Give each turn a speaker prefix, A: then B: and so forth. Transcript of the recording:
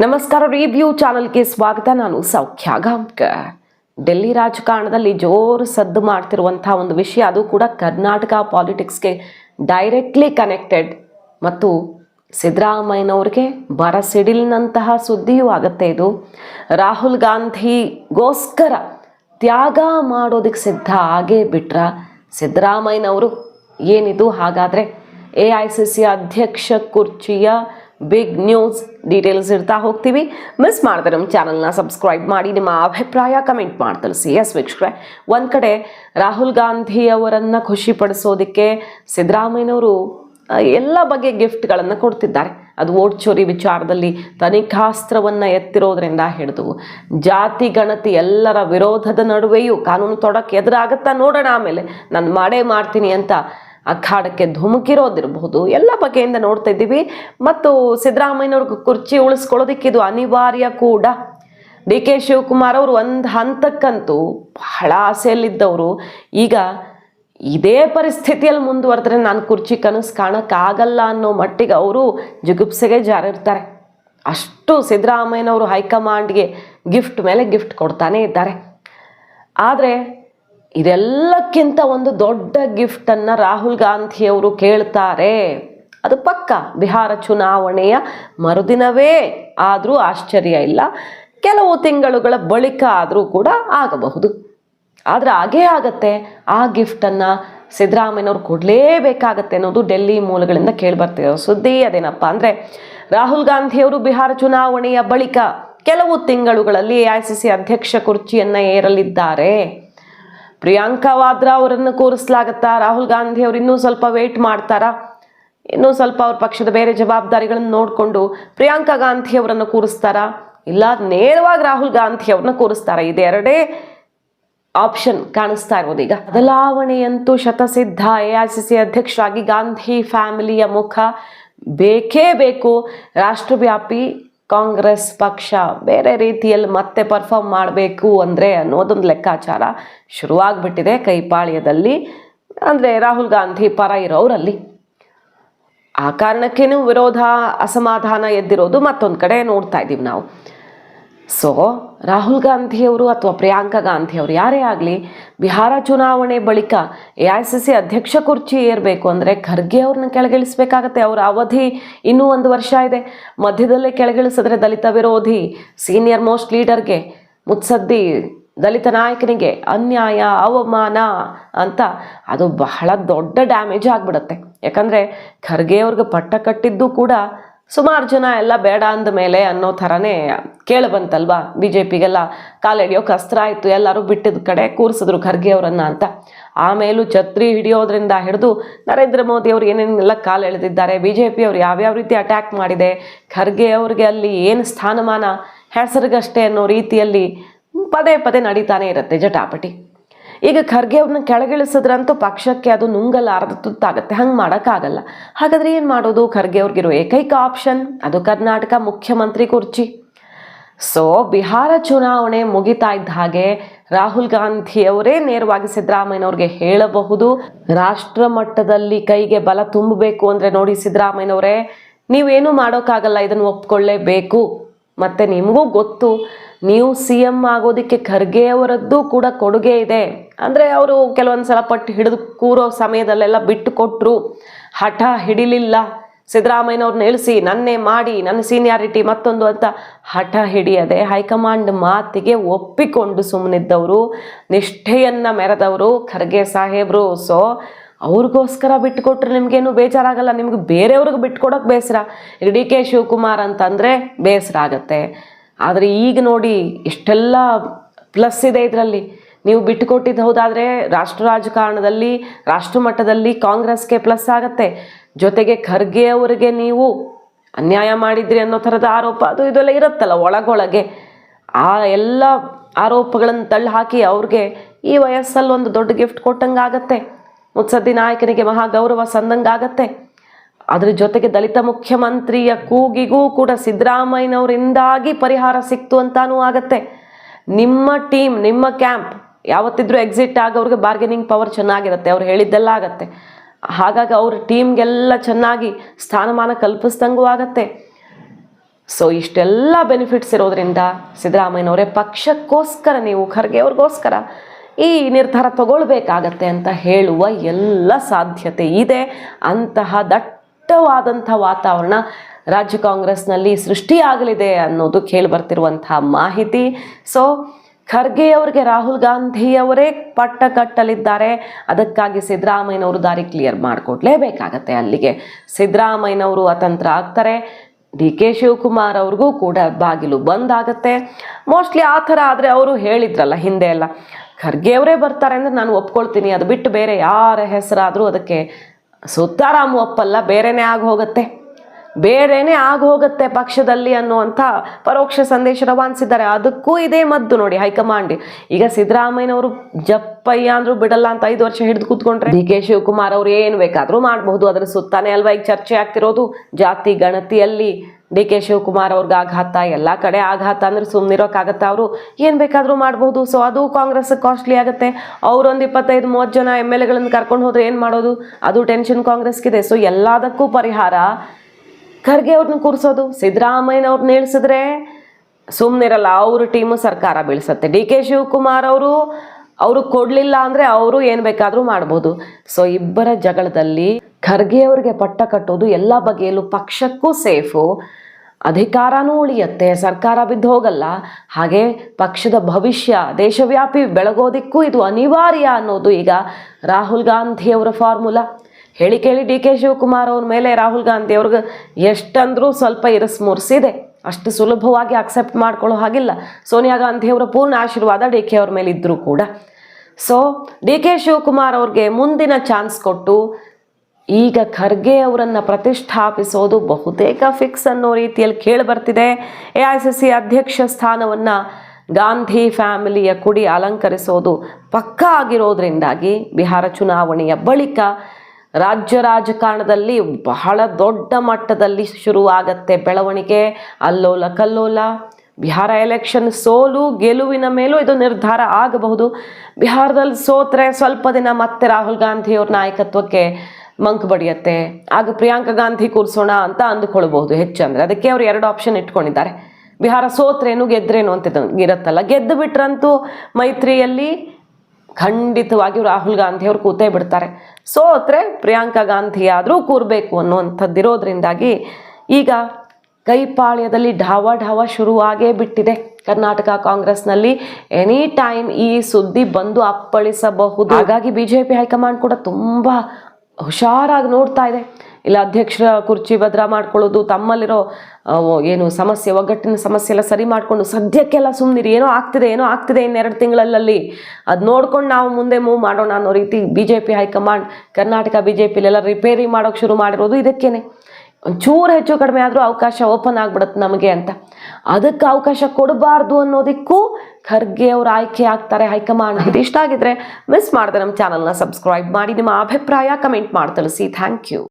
A: ನಮಸ್ಕಾರ ರಿವ್ಯೂ ಚಾನಲ್ಗೆ ಸ್ವಾಗತ. ನಾನು ಸೌಖ್ಯ ಗಾಂವ್ಕರ್ ಡೆಲ್ಲಿ ರಾಜಕಾರಣದಲ್ಲಿ ಜೋರು ಸದ್ದು ಮಾಡ್ತಿರುವಂತಹ ಒಂದು ವಿಷಯ, ಅದು ಕೂಡ ಕರ್ನಾಟಕ ಪಾಲಿಟಿಕ್ಸ್ಗೆ ಡೈರೆಕ್ಟ್ಲಿ ಕನೆಕ್ಟೆಡ್ ಮತ್ತು ಸಿದ್ದರಾಮಯ್ಯನವ್ರಿಗೆ ಬರ ಸಿಡಿಲಿನಂತಹ ಸುದ್ದಿಯೂ ಆಗುತ್ತೆ ಇದು. ರಾಹುಲ್ ಗಾಂಧಿಗೋಸ್ಕರ ತ್ಯಾಗ ಮಾಡೋದಕ್ಕೆ ಸಿದ್ಧ ಆಗೇ ಬಿಟ್ರ ಸಿದ್ದರಾಮಯ್ಯನವರು ಏನಿದು? ಹಾಗಾದರೆ ಎ ಐ ಸಿ ಸಿ ಅಧ್ಯಕ್ಷ ಕುರ್ಚಿಯ ಬಿಗ್ ನ್ಯೂಸ್ ಡೀಟೇಲ್ಸ್ ಇರ್ತಾ ಹೋಗ್ತೀವಿ. ಮಿಸ್ ಮಾಡಿದ್ರೆ ನಮ್ಮ ಚಾನಲ್ನ ಸಬ್ಸ್ಕ್ರೈಬ್ ಮಾಡಿ, ನಿಮ್ಮ ಅಭಿಪ್ರಾಯ ಕಮೆಂಟ್ ಮಾಡಿ ತಿಳಿಸಿ. ಎಸ್ ವೀಕ್ಷಕರೇ, ಒಂದು ಕಡೆ ರಾಹುಲ್ ಗಾಂಧಿ ಅವರನ್ನು ಖುಷಿಪಡಿಸೋದಕ್ಕೆ ಸಿದ್ದರಾಮಯ್ಯನವರು ಎಲ್ಲ ಬಗೆಯ ಗಿಫ್ಟ್ಗಳನ್ನು ಕೊಡ್ತಿದ್ದಾರೆ. ಅದು ಓಟ್ ಚೋರಿ ವಿಚಾರದಲ್ಲಿ ತನಿಖಾಸ್ತ್ರವನ್ನು ಎತ್ತಿರೋದ್ರಿಂದ ಹಿಡಿದು ಜಾತಿ, ಗಣತಿ ಎಲ್ಲರ ವಿರೋಧದ ನಡುವೆಯೂ ಕಾನೂನು ತೊಡಕ್ಕೆ ಎದುರಾಗುತ್ತಾ ನೋಡೋಣ ಆಮೇಲೆ. ನಾನು ಮಾಡೇ ಮಾಡ್ತೀನಿ ಅಂತ ಅಖಾಡಕ್ಕೆ ಧುಮುಕಿರೋದಿರಬಹುದು. ಎಲ್ಲ ಬಗೆಯಿಂದ ನೋಡ್ತಾ ಇದ್ದೀವಿ. ಮತ್ತು ಸಿದ್ದರಾಮಯ್ಯನವ್ರಿಗೆ ಕುರ್ಚಿ ಉಳಿಸ್ಕೊಳ್ಳೋದಿಕ್ಕೆ ಇದು ಅನಿವಾರ್ಯ ಕೂಡ. ಡಿ ಕೆ ಶಿವಕುಮಾರ್ ಅವರು ಒಂದು ಹಂತಕ್ಕಂತೂ ಬಹಳ ಆಸೆಯಲ್ಲಿದ್ದವರು. ಈಗ ಇದೇ ಪರಿಸ್ಥಿತಿಯಲ್ಲಿ ಮುಂದುವರೆದ್ರೆ ನಾನು ಕುರ್ಚಿ ಕನಸು ಕಾಣೋಕ್ಕಾಗಲ್ಲ ಅನ್ನೋ ಮಟ್ಟಿಗೆ ಅವರು ಜಿಗುಪ್ಸೆಗೆ ಜಾರಿರ್ತಾರೆ. ಅಷ್ಟು ಸಿದ್ದರಾಮಯ್ಯನವರು ಹೈಕಮಾಂಡ್ಗೆ ಗಿಫ್ಟ್ ಮೇಲೆ ಗಿಫ್ಟ್ ಕೊಡ್ತಾನೇ ಇದ್ದಾರೆ. ಆದರೆ ಇದೆಲ್ಲಕ್ಕಿಂತ ಒಂದು ದೊಡ್ಡ ಗಿಫ್ಟನ್ನು ರಾಹುಲ್ ಗಾಂಧಿಯವರು ಕೇಳ್ತಾರೆ. ಅದು ಪಕ್ಕ ಬಿಹಾರ ಚುನಾವಣೆಯ ಮರುದಿನವೇ. ಆದರೂ ಆಶ್ಚರ್ಯ ಇಲ್ಲ. ಕೆಲವು ತಿಂಗಳುಗಳ ಬಳಿಕ ಆದರೂ ಕೂಡ ಆಗಬಹುದು. ಆದರೆ ಹಾಗೇ ಆಗತ್ತೆ. ಆ ಗಿಫ್ಟನ್ನು ಸಿದ್ದರಾಮಯ್ಯನವ್ರು ಕೊಡಲೇಬೇಕಾಗತ್ತೆ ಅನ್ನೋದು ಡೆಲ್ಲಿ ಮೂಲಗಳಿಂದ ಕೇಳಿಬರ್ತಿರೋ ಸುದ್ದಿ. ಅದೇನಪ್ಪ ಅಂದರೆ, ರಾಹುಲ್ ಗಾಂಧಿಯವರು ಬಿಹಾರ ಚುನಾವಣೆಯ ಬಳಿಕ ಕೆಲವು ತಿಂಗಳುಗಳಲ್ಲಿ ಎ ಅಧ್ಯಕ್ಷ ಕುರ್ಚಿಯನ್ನು ಏರಲಿದ್ದಾರೆ. ಪ್ರಿಯಾಂಕಾ ವಾದ್ರಾ ಅವರನ್ನು ಕೂರಿಸ್ಲಾಗತ್ತಾ? ರಾಹುಲ್ ಗಾಂಧಿ ಅವರು ಇನ್ನೂ ಸ್ವಲ್ಪ ವೇಟ್ ಮಾಡ್ತಾರ? ಇನ್ನೂ ಸ್ವಲ್ಪ ಅವ್ರ ಪಕ್ಷದ ಬೇರೆ ಜವಾಬ್ದಾರಿಗಳನ್ನು ನೋಡಿಕೊಂಡು ಪ್ರಿಯಾಂಕಾ ಗಾಂಧಿ ಅವರನ್ನು ಕೂರಿಸ್ತಾರಾ? ಇಲ್ಲ, ನೇರವಾಗಿ ರಾಹುಲ್ ಗಾಂಧಿ ಅವ್ರನ್ನ ಕೂರಿಸ್ತಾರ? ಇದೆರಡೇ ಆಪ್ಷನ್ ಕಾಣಿಸ್ತಾ ಇರೋದು ಈಗ. ಬದಲಾವಣೆಯಂತೂ ಶತಸಿದ್ಧ ಎ ಐ ಸಿ ಸಿ ಅಧ್ಯಕ್ಷರಾಗಿ ಗಾಂಧಿ ಫ್ಯಾಮಿಲಿಯ ಮುಖ ಬೇಕೇ ಬೇಕು. ರಾಷ್ಟ್ರವ್ಯಾಪಿ ಕಾಂಗ್ರೆಸ್ ಪಕ್ಷ ಬೇರೆ ರೀತಿಯಲ್ಲಿ ಮತ್ತೆ ಪರ್ಫಾರ್ಮ್ ಮಾಡಬೇಕು ಅಂದರೆ ಅನ್ನೋದೊಂದು ಲೆಕ್ಕಾಚಾರ ಶುರುವಾಗ್ಬಿಟ್ಟಿದೆ ಕೈಪಾಳ್ಯದಲ್ಲಿ. ಅಂದರೆ ರಾಹುಲ್ ಗಾಂಧಿ ಪರ ಇರೋರಲ್ಲಿ ಆ ಕಾರಣಕ್ಕೇನು ವಿರೋಧ ಅಸಮಾಧಾನ ಎದ್ದಿರೋದು ಮತ್ತೊಂದು ಕಡೆ ನೋಡ್ತಾ ಇದ್ದೀವಿ ನಾವು. ಸೊ ರಾಹುಲ್ ಗಾಂಧಿಯವರು ಅಥವಾ ಪ್ರಿಯಾಂಕಾ ಗಾಂಧಿಯವರು ಯಾರೇ ಆಗಲಿ, ಬಿಹಾರ ಚುನಾವಣೆ ಬಳಿಕ ಎ ಐ ಸಿ ಸಿ ಅಧ್ಯಕ್ಷ ಕುರ್ಚಿ ಏರಬೇಕು ಅಂದರೆ ಖರ್ಗೆ ಅವ್ರನ್ನ ಕೆಳಗಿಳಿಸಬೇಕಾಗತ್ತೆ. ಅವರ ಅವಧಿ ಇನ್ನೂ ಒಂದು ವರ್ಷ ಇದೆ. ಮಧ್ಯದಲ್ಲೇ ಕೆಳಗಿಳಿಸಿದ್ರೆ ದಲಿತ ವಿರೋಧಿ ಸೀನಿಯರ್ ಮೋಸ್ಟ್ ಲೀಡರ್ಗೆ ಮುತ್ಸದ್ದಿ, ದಲಿತ ನಾಯಕನಿಗೆ ಅನ್ಯಾಯ, ಅವಮಾನ ಅಂತ ಅದು ಬಹಳ ದೊಡ್ಡ ಡ್ಯಾಮೇಜ್ ಆಗಿಬಿಡುತ್ತೆ. ಯಾಕಂದರೆ ಖರ್ಗೆ ಅವ್ರಿಗೆ ಪಟ್ಟ ಕಟ್ಟಿದ್ದು ಕೂಡ ಸುಮಾರು ಜನ ಎಲ್ಲ ಬೇಡ ಅಂದ ಮೇಲೆ ಅನ್ನೋ ಥರನೇ ಕೇಳಿ ಬಂತಲ್ವಾ ಬಿ ಜೆ ಪಿಗೆಲ್ಲ ಕಾಲೆಳೆಯೋಕೆ ಅಸ್ತ್ರ ಆಯಿತು, ಎಲ್ಲರೂ ಬಿಟ್ಟಿದ ಕಡೆ ಕೂರಿಸಿದ್ರು ಖರ್ಗೆ ಅವರನ್ನು ಅಂತ. ಆಮೇಲೂ ಛತ್ರಿ ಹಿಡಿಯೋದ್ರಿಂದ ಹಿಡಿದು ನರೇಂದ್ರ ಮೋದಿ ಅವರು ಏನೇನೆಲ್ಲ ಕಾಲು ಎಳೆದಿದ್ದಾರೆ ಬಿ ಜೆ ಪಿ ಅವ್ರು ಯಾವ್ಯಾವ ರೀತಿ ಅಟ್ಯಾಕ್ ಮಾಡಿದೆ, ಖರ್ಗೆ ಅವ್ರಿಗೆ ಅಲ್ಲಿ ಏನು ಸ್ಥಾನಮಾನ, ಹೆಸರಿಗಷ್ಟೇ ಅನ್ನೋ ರೀತಿಯಲ್ಲಿ ಪದೇ ಪದೇ ನಡೀತಾನೆ ಇರುತ್ತೆ ಜಟಾಪಟಿ. ಈಗ ಖರ್ಗೆ ಅವ್ರನ್ನ ಕೆಳಗಿಳಿಸಿದ್ರಂತೂ ಪಕ್ಷಕ್ಕೆ ಅದು ನುಂಗಲಾರದ ತುತ್ತಾಗುತ್ತೆ ಹಂಗೆ ಮಾಡೋಕ್ಕಾಗಲ್ಲ. ಹಾಗಾದರೆ ಏನು ಮಾಡೋದು? ಖರ್ಗೆ ಅವ್ರಿಗಿರೋ ಏಕೈಕ ಆಪ್ಷನ್ ಅದು ಕರ್ನಾಟಕ ಮುಖ್ಯಮಂತ್ರಿ ಕುರ್ಚಿ. ಸೊ ಬಿಹಾರ ಚುನಾವಣೆ ಮುಗಿತಾ ಇದ್ದ ಹಾಗೆ ರಾಹುಲ್ ಗಾಂಧಿ ಅವರೇ ನೇರವಾಗಿ ಸಿದ್ದರಾಮಯ್ಯನವ್ರಿಗೆ ಹೇಳಬಹುದು. ರಾಷ್ಟ್ರ ಮಟ್ಟದಲ್ಲಿ ಕೈಗೆ ಬಲ ತುಂಬಬೇಕು ಅಂದರೆ ನೋಡಿ ಸಿದ್ದರಾಮಯ್ಯನವರೇ, ನೀವೇನು ಮಾಡೋಕ್ಕಾಗಲ್ಲ, ಇದನ್ನು ಒಪ್ಕೊಳ್ಳೇಬೇಕು. ಮತ್ತು ನಿಮಗೂ ಗೊತ್ತು ನೀವು ಸಿ ಎಂ ಆಗೋದಕ್ಕೆ ಖರ್ಗೆ ಅವರದ್ದು ಕೂಡ ಕೊಡುಗೆ ಇದೆ. ಅಂದರೆ ಅವರು ಕೆಲವೊಂದು ಸಲ ಪಟ್ಟು ಹಿಡಿದು ಕೂರೋ ಸಮಯದಲ್ಲೆಲ್ಲ ಬಿಟ್ಟು ಕೊಟ್ಟರು ಹಠ ಹಿಡಿಲಿಲ್ಲ. ಸಿದ್ದರಾಮಯ್ಯನವ್ರನ್ನ ಇಳಿಸಿ ನನ್ನೇ ಮಾಡಿ, ನನ್ನ ಸೀನಿಯಾರಿಟಿ ಮತ್ತೊಂದು ಅಂತ ಹಠ ಹಿಡಿಯದೆ ಹೈಕಮಾಂಡ್ ಮಾತಿಗೆ ಒಪ್ಪಿಕೊಂಡು ಸುಮ್ಮನಿದ್ದವರು ನಿಷ್ಠೆಯನ್ನು ಮೆರೆದವರು ಖರ್ಗೆ ಸಾಹೇಬರು. ಸೊ ಅವ್ರಿಗೋಸ್ಕರ ಬಿಟ್ಟುಕೊಟ್ರೆ ನಿಮಗೇನು ಬೇಜಾರಾಗಲ್ಲ? ನಿಮ್ಗೆ ಬೇರೆಯವ್ರಿಗೆ ಬಿಟ್ಕೊಡೋಕೆ ಬೇಸರ. ಡಿ ಕೆ ಶಿವಕುಮಾರ್ ಅಂತಂದರೆ ಬೇಸರ ಆಗತ್ತೆ. ಆದರೆ ಈಗ ನೋಡಿ ಇಷ್ಟೆಲ್ಲ ಪ್ಲಸ್ ಇದೆ ಇದರಲ್ಲಿ. ನೀವು ಬಿಟ್ಟುಕೊಟ್ಟಿದ್ದು ಹೌದಾದರೆ ರಾಷ್ಟ್ರ ರಾಜಕಾರಣದಲ್ಲಿ, ರಾಷ್ಟ್ರ ಮಟ್ಟದಲ್ಲಿ ಕಾಂಗ್ರೆಸ್ಗೆ ಪ್ಲಸ್ ಆಗತ್ತೆ. ಜೊತೆಗೆ ಖರ್ಗೆ ಅವರಿಗೆ ನೀವು ಅನ್ಯಾಯ ಮಾಡಿದ್ರಿ ಅನ್ನೋ ಥರದ ಆರೋಪ, ಅದು ಇದೆಲ್ಲ ಇರುತ್ತಲ್ಲ ಒಳಗೊಳಗೆ. ಆ ಎಲ್ಲ ಆರೋಪಗಳನ್ನು ತಳ್ಳಿ ಹಾಕಿ ಅವ್ರಿಗೆ ಈ ವಯಸ್ಸಲ್ಲಿ ಒಂದು ದೊಡ್ಡ ಗಿಫ್ಟ್ ಕೊಟ್ಟಂಗಾಗತ್ತೆ. ಮುತ್ಸದ್ದಿ ನಾಯಕನಿಗೆ ಮಹಾ ಗೌರವ ಸಂದಂಗಾಗತ್ತೆ. ಅದ್ರ ಜೊತೆಗೆ ದಲಿತ ಮುಖ್ಯಮಂತ್ರಿಯ ಕೂಗಿಗೂ ಕೂಡ ಸಿದ್ದರಾಮಯ್ಯನವರಿಂದಾಗಿ ಪರಿಹಾರ ಸಿಕ್ತು ಅಂತಾನೂ ಆಗತ್ತೆ. ನಿಮ್ಮ ಟೀಮ್, ನಿಮ್ಮ ಕ್ಯಾಂಪ್ ಯಾವತ್ತಿದ್ರೂ ಎಕ್ಸಿಟ್ ಆಗಿ ಅವ್ರಿಗೆ ಬಾರ್ಗೆನಿಂಗ್ ಪವರ್ ಚೆನ್ನಾಗಿರುತ್ತೆ, ಅವ್ರು ಹೇಳಿದ್ದೆಲ್ಲ ಆಗತ್ತೆ. ಹಾಗಾಗಿ ಅವ್ರ ಟೀಮ್ಗೆಲ್ಲ ಚೆನ್ನಾಗಿ ಸ್ಥಾನಮಾನ ಕಲ್ಪಿಸ್ದಂಗೂ ಆಗತ್ತೆ. ಸೊ ಇಷ್ಟೆಲ್ಲ ಬೆನಿಫಿಟ್ಸ್ ಇರೋದ್ರಿಂದ ಸಿದ್ದರಾಮಯ್ಯನವರೇ ಪಕ್ಷಕ್ಕೋಸ್ಕರ, ನೀವು ಖರ್ಗೆ ಅವ್ರಿಗೋಸ್ಕರ ಈ ನಿರ್ಧಾರ ತಗೊಳ್ಬೇಕಾಗತ್ತೆ ಅಂತ ಹೇಳುವ ಎಲ್ಲ ಸಾಧ್ಯತೆ ಇದೆ. ಅಂತಹ ದಟ್ಟವಾದಂಥ ವಾತಾವರಣ ರಾಜ್ಯ ಕಾಂಗ್ರೆಸ್ನಲ್ಲಿ ಸೃಷ್ಟಿಯಾಗಲಿದೆ ಅನ್ನೋದು ಕೇಳಿ ಬರ್ತಿರುವಂತಹ ಮಾಹಿತಿ. ಸೊ ಖರ್ಗೆ ಅವರಿಗೆ ರಾಹುಲ್ ಗಾಂಧಿ ಅವರೇ ಪಟ್ಟ ಕಟ್ಟಲಿದ್ದಾರೆ. ಅದಕ್ಕಾಗಿ ಸಿದ್ದರಾಮಯ್ಯನವರು ದಾರಿ ಕ್ಲಿಯರ್ ಮಾಡಿಕೊಡ್ಲೇಬೇಕಾಗತ್ತೆ ಅಲ್ಲಿಗೆ. ಸಿದ್ದರಾಮಯ್ಯನವರು ಅತಂತ್ರ ಆಗ್ತಾರೆ. ಡಿ ಕೆ ಶಿವಕುಮಾರ್ ಅವ್ರಿಗೂ ಕೂಡ ಬಾಗಿಲು ಬಂದಾಗತ್ತೆ. ಮೋಸ್ಟ್ಲಿ ಆ ಥರ ಆದರೆ ಅವರು ಹೇಳಿದ್ರಲ್ಲ ಹಿಂದೆ ಎಲ್ಲ. ಖರ್ಗೆ ಅವರೇ ಬರ್ತಾರೆ ಅಂದರೆ ನಾನು ಒಪ್ಕೊಳ್ತೀನಿ. ಅದು ಬಿಟ್ಟು ಬೇರೆ ಯಾರ ಹೆಸರಾದರೂ ಅದಕ್ಕೆ ಸುತ್ತಾರಾಮ್ ಒಪ್ಪಲ್ಲ, ಬೇರೆನೇ ಹೋಗುತ್ತೆ ಬೇರೆನೇ ಹೋಗುತ್ತೆ ಪಕ್ಷದಲ್ಲಿ ಅನ್ನುವಂಥ ಪರೋಕ್ಷ ಸಂದೇಶ ರವಾನಿಸಿದ್ದಾರೆ. ಅದಕ್ಕೂ ಇದೇ ಮದ್ದು ನೋಡಿ ಹೈಕಮಾಂಡ್. ಈಗ ಸಿದ್ದರಾಮಯ್ಯನವರು ಜಪ್ಪಯ್ಯ ಅಂದ್ರೂ ಬಿಡಲ್ಲ ಅಂತ ಐದು ವರ್ಷ ಹಿಡಿದು ಕೂತ್ಕೊಂಡ್ರೆ? ಡಿ ಕೆ ಶಿವಕುಮಾರ್ ಅವ್ರು ಏನು ಬೇಕಾದರೂ ಮಾಡಬಹುದು. ಅದರ ಸುತ್ತಾನೆ ಅಲ್ವಾ? ಈಗ ಚರ್ಚೆ ಆಗ್ತಿರೋದು ಜಾತಿ, ಗಣತಿಯಲ್ಲಿ ಡಿ ಕೆ ಶಿವಕುಮಾರ್ ಅವ್ರಿಗೆ ಆಘಾತ, ಎಲ್ಲ ಕಡೆ ಆಘಾತ ಅಂದ್ರೆ ಸುಮ್ಮನಿರೋಕ್ಕಾಗತ್ತ ಅವರು? ಏನು ಬೇಕಾದರೂ ಮಾಡ್ಬೋದು. ಸೊ ಅದು ಕಾಂಗ್ರೆಸ್ ಕಾಸ್ಟ್ಲಿ ಆಗುತ್ತೆ. ಅವರೊಂದು ಇಪ್ಪತ್ತೈದು ಮೂವತ್ತು ಜನ ಎಂ ಎಲ್ ಎಗಳನ್ನು ಕರ್ಕೊಂಡು ಹೋದ್ರೆ ಏನು ಮಾಡೋದು? ಅದು ಟೆನ್ಷನ್ ಕಾಂಗ್ರೆಸ್ಗಿದೆ. ಸೊ ಎಲ್ಲದಕ್ಕೂ ಪರಿಹಾರ ಖರ್ಗೆ ಅವ್ರನ್ನ ಕೂರಿಸೋದು. ಸಿದ್ದರಾಮಯ್ಯನವ್ರನ್ನ ಇಳಿಸಿದ್ರೆ ಸುಮ್ಮನಿರಲ್ಲ ಅವ್ರ ಟೀಮು ಸರ್ಕಾರ ಬೀಳಿಸುತ್ತೆ. ಡಿ ಕೆ ಶಿವಕುಮಾರ್ ಅವರು ಅವರು ಕೊಡಲಿಲ್ಲ ಅಂದರೆ ಅವರು ಏನು ಬೇಕಾದರೂ ಮಾಡ್ಬೋದು. ಸೊ ಇಬ್ಬರ ಜಗಳದಲ್ಲಿ ಖರ್ಗೆ ಅವರಿಗೆ ಪಟ್ಟ ಕಟ್ಟೋದು ಎಲ್ಲ ಬಗೆಯಲ್ಲೂ ಪಕ್ಷಕ್ಕೂ ಸೇಫು. ಅಧಿಕಾರನೂ ಉಳಿಯತ್ತೆ, ಸರ್ಕಾರ ಬಿದ್ದು ಹೋಗಲ್ಲ. ಹಾಗೆ ಪಕ್ಷದ ಭವಿಷ್ಯ, ದೇಶವ್ಯಾಪಿ ಬೆಳಗೋದಿಕ್ಕೂ ಇದು ಅನಿವಾರ್ಯ ಅನ್ನೋದು ಈಗ ರಾಹುಲ್ ಗಾಂಧಿ ಅವರ ಫಾರ್ಮುಲಾ. ಹೇಳಿ ಕೇಳಿ ಡಿ ಕೆ ಶಿವಕುಮಾರ್ ಅವ್ರ ಮೇಲೆ ರಾಹುಲ್ ಗಾಂಧಿ ಅವ್ರಿಗೆ ಎಷ್ಟಂದ್ರೂ ಸ್ವಲ್ಪ ಇರಿಸ್ ಮುರ್ಸಿದೆ ಅಷ್ಟು ಸುಲಭವಾಗಿ ಅಕ್ಸೆಪ್ಟ್ ಮಾಡ್ಕೊಳ್ಳೋ ಹಾಗಿಲ್ಲ. ಸೋನಿಯಾ ಗಾಂಧಿಯವರ ಪೂರ್ಣ ಆಶೀರ್ವಾದ ಡಿ ಕೆ ಅವ್ರ ಮೇಲೆ ಇದ್ದರೂ ಕೂಡ. ಸೊ ಡಿ ಕೆ ಶಿವಕುಮಾರ್ ಅವ್ರಿಗೆ ಮುಂದಿನ ಚಾನ್ಸ್ ಕೊಟ್ಟು ಈಗ ಖರ್ಗೆ ಅವರನ್ನು ಪ್ರತಿಷ್ಠಾಪಿಸೋದು ಬಹುತೇಕ ಫಿಕ್ಸ್ ಅನ್ನೋ ರೀತಿಯಲ್ಲಿ ಕೇಳಿಬರ್ತಿದೆ ಎ ಐ ಸಿ ಸಿ ಅಧ್ಯಕ್ಷ ಸ್ಥಾನವನ್ನು ಗಾಂಧಿ ಫ್ಯಾಮಿಲಿಯ ಕುಡಿ ಅಲಂಕರಿಸೋದು ಪಕ್ಕಾ ಆಗಿರೋದ್ರಿಂದಾಗಿ ಬಿಹಾರ ಚುನಾವಣೆಯ ಬಳಿಕ ರಾಜ್ಯ ರಾಜಕಾರಣದಲ್ಲಿ ಬಹಳ ದೊಡ್ಡ ಮಟ್ಟದಲ್ಲಿ ಶುರುವಾಗತ್ತೆ ಬೆಳವಣಿಗೆ. ಅಲ್ಲೋಲ ಕಲ್ಲೋಲ. ಬಿಹಾರ ಎಲೆಕ್ಷನ್ ಸೋಲು ಗೆಲುವಿನ ಮೇಲೂ ಇದು ನಿರ್ಧಾರ ಆಗಬಹುದು. ಬಿಹಾರದಲ್ಲಿ ಸೋತ್ರೆ ಸ್ವಲ್ಪ ದಿನ ಮತ್ತೆ ರಾಹುಲ್ ಗಾಂಧಿ ಅವ್ರ ನಾಯಕತ್ವಕ್ಕೆ ಮಂಕ್ ಬಡಿಯತ್ತೆ. ಆಗ ಪ್ರಿಯಾಂಕಾ ಗಾಂಧಿ ಕೂರಿಸೋಣ ಅಂತ ಅಂದುಕೊಳ್ಬಹುದು ಅಂದರೆ. ಅದಕ್ಕೆ ಅವರು ಎರಡು ಆಪ್ಷನ್ ಇಟ್ಕೊಂಡಿದ್ದಾರೆ. ಬಿಹಾರ ಸೋತ್ರೇನು ಗೆದ್ರೇನು ಅಂತ ಇರುತ್ತಲ್ಲ ಗೆದ್ದು ಬಿಟ್ರಂತೂ ಮೈತ್ರಿಯಲ್ಲಿ ಖಂಡಿತವಾಗಿಯೂ ರಾಹುಲ್ ಗಾಂಧಿ ಅವರು ಕೂತೇ ಬಿಡ್ತಾರೆ. ಸೋತ್ರೆ ಪ್ರಿಯಾಂಕಾ ಗಾಂಧಿ ಆದರೂ ಕೂರಬೇಕು ಅನ್ನುವಂಥದ್ದಿರೋದ್ರಿಂದಾಗಿ ಈಗ ಕೈಪಾಳ್ಯದಲ್ಲಿ ಢಾವ ಢಾವ ಶುರುವಾಗೇ ಬಿಟ್ಟಿದೆ. ಕರ್ನಾಟಕ ಕಾಂಗ್ರೆಸ್ನಲ್ಲಿ ಎನಿ ಟೈಮ್ ಈ ಸುದ್ದಿ ಬಂದು ಅಪ್ಪಳಿಸಬಹುದು. ಹಾಗಾಗಿ ಬಿಜೆಪಿ ಹೈಕಮಾಂಡ್ ಕೂಡ ತುಂಬ ಹುಷಾರಾಗಿ ನೋಡ್ತಾ ಇದೆ. ಇಲ್ಲ ಅಧ್ಯಕ್ಷರ ಕುರ್ಚಿ ಭದ್ರ ಮಾಡ್ಕೊಳ್ಳೋದು, ತಮ್ಮಲ್ಲಿರೋ ಏನು ಸಮಸ್ಯೆ, ಒಗ್ಗಟ್ಟಿನ ಸಮಸ್ಯೆ ಎಲ್ಲ ಸರಿ ಮಾಡಿಕೊಂಡು ಸದ್ಯಕ್ಕೆಲ್ಲ ಸುಮ್ಮನಿರಿ ಏನೋ ಆಗ್ತಿದೆ ಏನೋ ಆಗ್ತಿದೆ ಇನ್ನೆರಡು ತಿಂಗಳಲ್ಲಿ ಅದು ನೋಡ್ಕೊಂಡು ನಾವು ಮುಂದೆ ಮೂವ್ ಮಾಡೋಣ ಅನ್ನೋ ರೀತಿ B J P high command, Karnataka B J ಪಿಲೆಲ್ಲ repair ಮಾಡೋಕ್ಕೆ ಶುರು ಮಾಡಿರೋದು ಇದಕ್ಕೇನೆ. ಒಂಚೂರು ಹೆಚ್ಚು ಕಡಿಮೆ ಆದರೂ ಅವಕಾಶ ಓಪನ್ ಆಗ್ಬಿಡುತ್ತೆ ನಮಗೆ ಅಂತ. ಅದಕ್ಕೆ ಅವಕಾಶ ಕೊಡಬಾರ್ದು ಅನ್ನೋದಕ್ಕೂ ಖರ್ಗೆ ಅವರು ಆಯ್ಕೆ ಆಗ್ತಾರೆ ಹೈಕಮಾಂಡ್. ಇದು ಇಷ್ಟ ಆಗಿದ್ರೆ ಮಿಸ್ ಮಾಡಿದೆ ನಮ್ಮ ಚಾನಲ್ನ ಸಬ್ಸ್ಕ್ರೈಬ್ ಮಾಡಿ, ನಿಮ್ಮ ಅಭಿಪ್ರಾಯ ಕಮೆಂಟ್ ಮಾಡಿ, ತಿಳಿಸಿ. Thank you